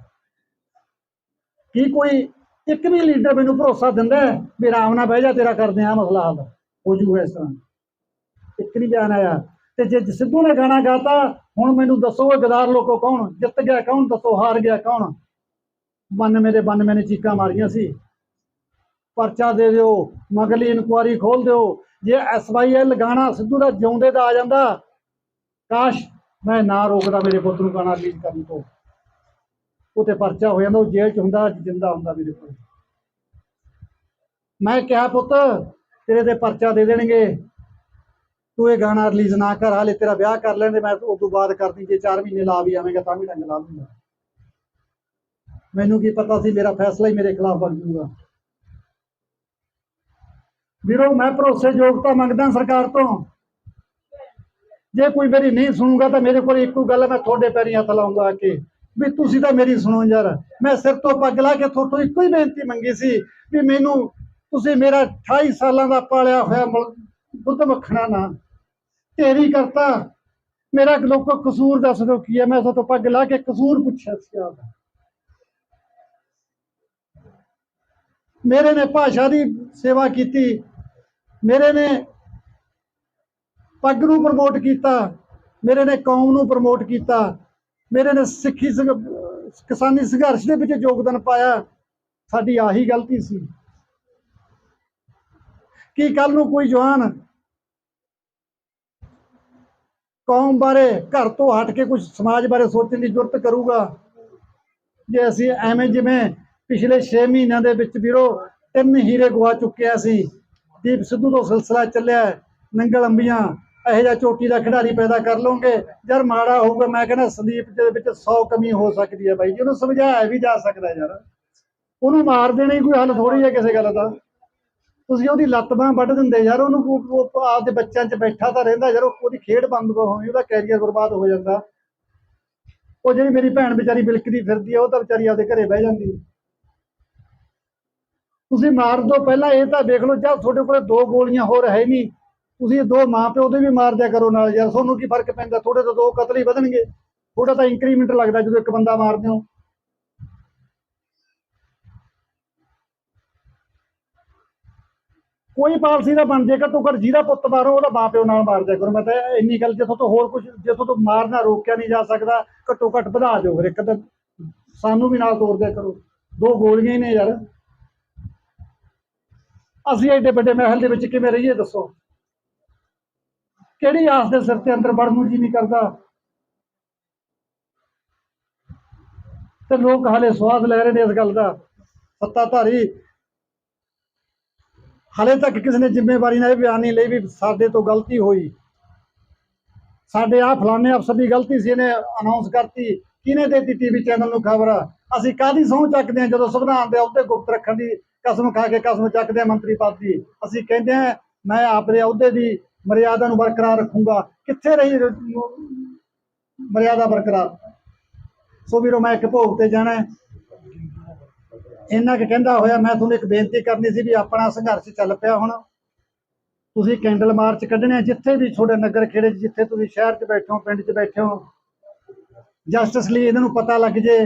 ਕੀ ਕੋਈ ਇੱਕ ਵੀ ਲੀਡਰ ਮੈਨੂੰ ਭਰੋਸਾ ਦਿੰਦਾ ਹੈ ਵੀ ਆਰਾਮ ਨਾਲ ਬਹਿ ਜਾ ਤੇਰਾ ਕਰਦੇ ਆ ਮਸਲਾ ਹੱਲ। ਹੋ ਜੂਗਾ ਇਸ ਤਰ੍ਹਾਂ। ਇੱਕ ਨਹੀਂ ਬਿਆਨ ਆਇਆ। ਤੇ ਜੇ ਸਿੱਧੂ ਨੇ ਗਾਣਾ ਗਾਤਾ, ਹੁਣ ਮੈਨੂੰ ਦੱਸੋ ਇਹ ਗਦਾਰ ਲੋਕੋ ਕੌਣ? ਜਿੱਤ ਗਿਆ ਕੌਣ? ਦੱਸੋ, ਹਾਰ ਗਿਆ ਕੌਣ? ਬੰਨ ਮੇਰੇ, ਬੰਨ ਮੈਨੇ ਚੀਕਾਂ ਮਾਰੀਆਂ ਸੀ। ਪਰਚਾ ਦੇ ਦਿਓ ਮਗਲੀ ਇਨਕੁਆਰੀ ਖੋਲ ਦਿਓ। ਜੇ ਐਸਵਾਈਐਲ ਗਾਣਾ ਸਿੱਧੂ ਦਾ ਜਿਉਂਦੇ ਦਾ ਆ ਜਾਂਦਾ, ਕਾਸ਼ ਮੈਂ ਨਾ ਰੋਕਦਾ ਮੇਰੇ ਪੁੱਤ ਨੂੰ ਗਾਣਾ ਰਿਲੀਜ਼ ਕਰਨ ਤੋਂ। ਉਹ ਤੇ ਪਰਚਾ ਹੋ ਜਾਂਦਾ, ਉਹ ਜੇਲ੍ਹ ਚ ਹੁੰਦਾ, ਜਿੰਦਾ ਹੁੰਦਾ ਮੇਰੇ ਕੋਲ। ਮੈਂ ਕਿਹਾ, ਪੁੱਤ, ਤੇਰੇ ਤੇ ਪਰਚਾ ਦੇ ਦੇਣਗੇ। ਤੂੰ ਇਹ ਗਾਣਾ ਰਿਲੀਜ਼ ਨਾ ਕਰ, ਹਾਲੇ ਤੇਰਾ ਵਿਆਹ ਕਰ ਲੈਂਦੇ, ਮੈਂ ਉਸ ਤੋਂ ਬਾਅਦ ਕਰਦੀ, ਜੇ 4 ਮਹੀਨੇ ਲਾ ਵੀ ਆਵੇਂਗਾ, ਤਾਂ ਵੀ ਡੰਗ ਲਾ ਲੂੰਗਾ। ਮੈਨੂੰ ਕੀ ਪਤਾ ਸੀ, ਮੇਰਾ ਫੈਸਲਾ ਹੀ ਮੇਰੇ ਖਿਲਾਫ ਬਣ ਜੂਗਾ ਵੀਰੋ, ਮੈਂ ਭਰੋਸੇਯੋਗਤਾ ਮੰਗਦਾ ਸਰਕਾਰ ਤੋਂ। ਜੇ ਕੋਈ ਮੇਰੀ ਨਹੀਂ ਸੁਣੂਗਾ, ਤਾਂ ਮੇਰੇ ਕੋਲ ਇੱਕੋ ਗੱਲ ਮੈਂ ਤੁਹਾਡੇ ਪੈਰੀ ਹੱਥ ਲਾਉਂਗਾ ਆ ਕੇ। ਵੀ ਤੁਸੀਂ ਤਾਂ ਮੇਰੀ ਸੁਣੋ ਯਾਰ, ਮੈਂ ਸਿਰ ਤੋਂ ਪੱਗ ਲਾ ਕੇ ਤੁਹਾਡੇ ਇੱਕੋ ਹੀ ਬੇਨਤੀ ਮੰਗੀ ਸੀ ਵੀ ਮੈਨੂੰ ਤੁਸੀਂ ਮੇਰਾ 28 ਸਾਲਾਂ ਦਾ ਪਾਲਿਆ ਹੋਇਆ ਮੁਲ- ਮੱਖਣਾ ਨਾ ਢੇਰੀ ਕਰਤਾ। ਮੇਰਾ ਲੋਕੋ ਕਸੂਰ ਦੱਸ ਦਿਓ ਕੀ ਹੈ, ਮੈਂ ਤੁਹਾਡੇ ਤੋਂ ਪੱਗ ਲਾ ਕੇ ਕਸੂਰ ਪੁੱਛਿਆ ਸੀ ਆਪਦਾ। ਮੇਰੇ ਨੇ ਭਾਸ਼ਾ ਦੀ ਸੇਵਾ ਕੀਤੀ। ਮੇਰੇ ਨੇ ਪੱਗ ਨੂੰ ਪ੍ਰਮੋਟ ਕੀਤਾ। ਮੇਰੇ ਨੇ ਕੌਮ ਨੂੰ ਪ੍ਰਮੋਟ ਕੀਤਾ। ਮੇਰੇ ਨੇ ਸਿੱਖੀ ਸੰਘ- ਕਿਸਾਨੀ ਸੰਘਰਸ਼ ਦੇ ਵਿੱਚ ਯੋਗਦਾਨ ਪਾਇਆ। ਸਾਡੀ ਆਹੀ ਗਲਤੀ ਸੀ। ਕਿ ਕੱਲ ਨੂੰ ਕੋਈ ਜਵਾਨ ਕੌਮ ਬਾਰੇ, ਘਰ ਤੋਂ ਹਟ ਕੇ ਕੁਝ ਸਮਾਜ ਬਾਰੇ ਸੋਚਣ ਦੀ ਜ਼ਰੂਰਤ ਕਰੂਗਾ। ਜੇ ਅਸੀਂ ਐਵੇਂ ਜਿਵੇਂ ਪਿਛਲੇ 6 ਮਹੀਨਿਆਂ ਦੇ ਵਿੱਚ ਵੀਰੋ, ਤਿੰਨ ਹੀਰੇ ਗਵਾ ਚੁੱਕਿਆ ਸੀ। ਦੀਪ ਸਿੱਧੂ ਤੋਂ ਸਿਲਸਿਲਾ ਚੱਲਿਆ, ਨੰਗਲ ਅੰਬੀਆਂ, ਇਹੋ ਜਿਹਾ ਚੋਟੀ ਦਾ ਖਿਡਾਰੀ ਪੈਦਾ ਕਰ ਲਓਗੇ, ਯਾਰ ਮਾੜਾ ਹੋਊਗਾ, ਮੈਂ ਕਹਿੰਦਾ ਸੰਦੀਪ ਦੇ ਵਿੱਚ 100 ਕਮੀ ਹੋ ਸਕਦੀ ਹੈ ਬਾਈ ਜੀ, ਉਹਨੂੰ ਸਮਝਾਇਆ ਵੀ ਜਾ ਸਕਦਾ ਯਾਰ। ਉਹਨੂੰ ਮਾਰ ਦੇਣਾ ਕੋਈ ਹੱਲ ਥੋੜੀ ਹੈ ਕਿਸੇ ਗੱਲ ਦਾ। ਤੁਸੀਂ ਉਹਦੀ ਲੱਤ ਬਾਂਹ ਵੱਢ ਦਿੰਦੇ ਯਾਰ, ਉਹਨੂੰ ਆਪਦੇ ਬੱਚਿਆਂ 'ਚ ਬੈਠਾ ਤਾਂ ਰਹਿੰਦਾ ਯਾਰ ਉਹਦੀ ਖੇਡ ਬੰਦ ਹੋਣੀ ਉਹਦਾ ਕੈਰੀਅਰ ਬਰਬਾਦ ਹੋ ਜਾਂਦਾ। ਉਹ ਜਿਹੜੀ ਮੇਰੀ ਭੈਣ ਵਿਚਾਰੀ ਬਿਲਕਦੀ ਫਿਰਦੀ ਹੈ ਉਹ ਤਾਂ ਵਿਚਾਰੀ ਆਪਦੇ ਘਰੇ ਬਹਿ ਜਾਂਦੀ ਤੁਸੀਂ ਮਾਰ ਦੋ, ਪਹਿਲਾਂ ਇਹ ਤਾਂ ਦੇਖ ਲਓ ਜਦ ਤੁਹਾਡੇ ਕੋਲੇ ਦੋ ਗੋਲੀਆਂ ਹੋਰ ਹੈ ਨਹੀਂ। ਤੁਸੀਂ ਦੋ ਮਾਂ ਪਿਓ ਦੇ ਵੀ ਮਾਰ ਦਿਆ ਕਰੋ ਨਾਲ ਯਾਰ, ਤੁਹਾਨੂੰ ਕੀ ਫ਼ਰਕ ਪੈਂਦਾ? ਥੋੜੇ ਤੋਂ ਦੋ ਕਤਲ ਹੀ ਵਧਣਗੇ। ਥੋੜਾ ਤਾਂ ਇੰਕਰੀਮੈਂਟ ਲੱਗਦਾ ਜਦੋਂ ਇੱਕ ਬੰਦਾ ਮਾਰਦੇ ਹੋ ਕੋਈ ਪਾਲਸੀ ਦਾ ਬਣ ਜੇ ਘੱਟੋ ਘੱਟ ਜਿਹਦਾ ਪੁੱਤ ਮਾਰੋ, ਉਹਦਾ ਮਾਂ ਪਿਓ ਨਾਲ ਮਾਰ ਦਿਆ ਕਰੋ। ਮੈਂ ਤਾਂ ਇੰਨੀ ਗੱਲ ਜਿੱਥੋਂ ਤੋਂ ਹੋਰ ਕੁਝ ਜਿੱਥੋਂ ਤੋਂ ਮਾਰਨਾ ਰੋਕਿਆ ਨਹੀਂ ਜਾ ਸਕਦਾ, ਘੱਟੋ ਘੱਟ ਵਧਾ ਦਿਓ ਫਿਰ ਇੱਕ ਤਾਂ ਸਾਨੂੰ ਵੀ ਨਾਲ ਤੋੜ ਦਿਆ ਕਰੋ। ਦੋ ਗੋਲੀਆਂ ਹੀ ਨੇ ਯਾਰ। ਅਸੀਂ ਐਡੇ ਵੱਡੇ ਮਹਿਲ ਦੇ ਵਿੱਚ ਕਿਵੇਂ ਰਹੀਏ, ਦੱਸੋ? ਕਿਹੜੀ ਆਸ ਦੇ ਸਿਰ ਤੇ ਅੰਦਰ ਵੜਨ ਨੂੰ ਜੀ ਨਹੀਂ ਕਰਦਾ? ਤੇ ਲੋਕ ਹਾਲੇ ਸਵਾਦ ਲੈ ਰਹੇ ਨੇ ਇਸ ਗੱਲ ਦਾ। ਸੱਤਾਧਾਰੀ ਹਾਲੇ ਤੱਕ ਕਿਸੇ ਨੇ ਜ਼ਿੰਮੇਵਾਰੀ ਨਾਲ ਇਹ ਬਿਆਨ ਨਹੀਂ ਲਈ ਵੀ ਸਾਡੇ ਤੋਂ ਗਲਤੀ ਹੋਈ। ਸਾਡੇ ਆ ਫਲਾਣੇ ਅਫਸਰ ਦੀ ਗਲਤੀ ਸੀ, ਇਹਨੇ ਅਨਾਉਂਸ ਕਰਤੀ। ਕਿਹਨੇ ਦੇਤੀ ਟੀਵੀ ਚੈਨਲ ਨੂੰ ਖਬਰ? ਅਸੀਂ ਕਾਦੀ ਸਹੁੰ ਚੱਕਦੇ ਹਾਂ ਜਦੋਂ ਸੰਵਿਧਾਨ ਦੇ ਅਹੁਦੇ ਗੁਪਤ ਰੱਖਣ ਦੀ ਕਸਮ ਖਾ ਕੇ ਕਸਮ ਚੱਕਦੇ ਹਾਂ ਮੰਤਰੀ ਪਦ ਦੀ? ਅਸੀਂ ਕਹਿੰਦੇ ਹਾਂ, ਮੈਂ ਆਪਣੇ ਅਹੁਦੇ ਦੀ ਮਰਿਆਦਾ ਨੂੰ ਬਰਕਰਾਰ ਰੱਖੂੰਗਾ। ਕਿੱਥੇ ਰਹੀ ਮਰਿਆਦਾ ਬਰਕਰਾਰ? ਸੋ ਵੀਰੋ, ਮੈਂ ਇੱਕ ਭੋਗ ਤੇ ਜਾਣਾ ਇੰਨਾ ਕਿ ਕਹਿੰਦਾ ਹੋਇਆ, ਮੈਂ ਤੁਹਾਨੂੰ ਇੱਕ ਬੇਨਤੀ ਕਰਨੀ ਸੀ ਵੀ ਆਪਣਾ ਸੰਘਰਸ਼ ਚੱਲ ਪਿਆ ਹੁਣ। ਤੁਸੀਂ ਕੈਂਡਲ ਮਾਰਚ ਕੱਢਣੇ ਜਿੱਥੇ ਵੀ ਤੁਹਾਡੇ ਨਗਰ ਖੇੜੇ ਜਿੱਥੇ ਤੁਸੀਂ ਸ਼ਹਿਰ 'ਚ ਬੈਠੇ ਹੋ, ਪਿੰਡ 'ਚ ਬੈਠੇ ਹੋ, ਜਸਟਿਸ ਲਈ ਇਹਨਾਂ ਨੂੰ ਪਤਾ ਲੱਗ ਜੇ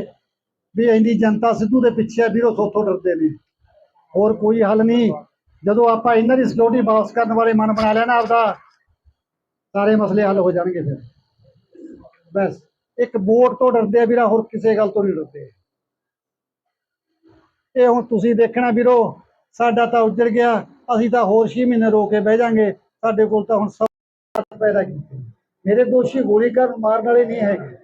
ਵੀ ਇੰਨੀ ਜਨਤਾ ਸਿੱਧੂ ਦੇ ਪਿੱਛੇ ਆ, ਵੀਰੋ ਸੋਥੋਂ ਡਰਦੇ ਨੇ। ਹੋਰ ਕੋਈ ਹੱਲ ਨਹੀਂ। ਜਦੋਂ ਆਪਾਂ ਇਹਨਾਂ ਦੀ ਸਿਕਿਉਰਿਟੀ ਵਾਪਸ ਕਰਨ ਵਾਲੇ ਮਨ ਬਣਾ ਲਿਆ ਨਾ ਆਪਦਾ, ਸਾਰੇ ਮਸਲੇ ਹੱਲ ਹੋ ਜਾਣਗੇ ਫਿਰ। ਬਸ। ਇੱਕ ਵੋਟ ਤੋਂ ਡਰਦੇ ਆ ਵੀਰਾ, ਹੋਰ ਕਿਸੇ ਗੱਲ ਤੋਂ ਨਹੀਂ ਡਰਦੇ। ਇਹ ਹੁਣ ਤੁਸੀਂ ਦੇਖਣਾ ਵੀਰੋ, ਸਾਡਾ ਤਾਂ ਉੱਜੜ ਗਿਆ, ਅਸੀਂ ਤਾਂ ਹੋਰ 6 ਮਹੀਨੇ ਰੋ ਕੇ ਬਹਿ ਜਾਾਂਗੇ, ਸਾਡੇ ਕੋਲ ਤਾਂ ਹੁਣ ਸਭ ਪੈਦਾ ਕੀਤੇ। ਮੇਰੇ ਦੋਸ਼ੀ ਗੋਲੀ ਕਰ ਮਾਰਨ ਵਾਲੇ ਨਹੀਂ ਹੈਗੇ।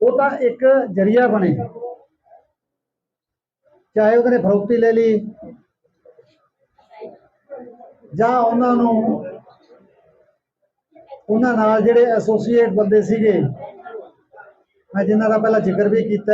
ਉਹ ਤਾਂ ਇੱਕ ਜਰੀਆ ਬਣੇ। ਚਾਹੇ ਉਹਨੇ ਫਰੋਤੀ ਲੈ ਲਈ, ਜਾਂ ਉਹਨਾਂ ਨੂੰ, ਉਹਨਾਂ ਨਾਲ ਜਿਹੜੇ ਐਸੋਸੀਏਟ ਬੰਦੇ ਸੀਗੇ, ਮੈਂ ਜਿਨ੍ਹਾਂ ਦਾ ਪਹਿਲਾਂ ਜ਼ਿਕਰ ਵੀ ਕੀਤਾ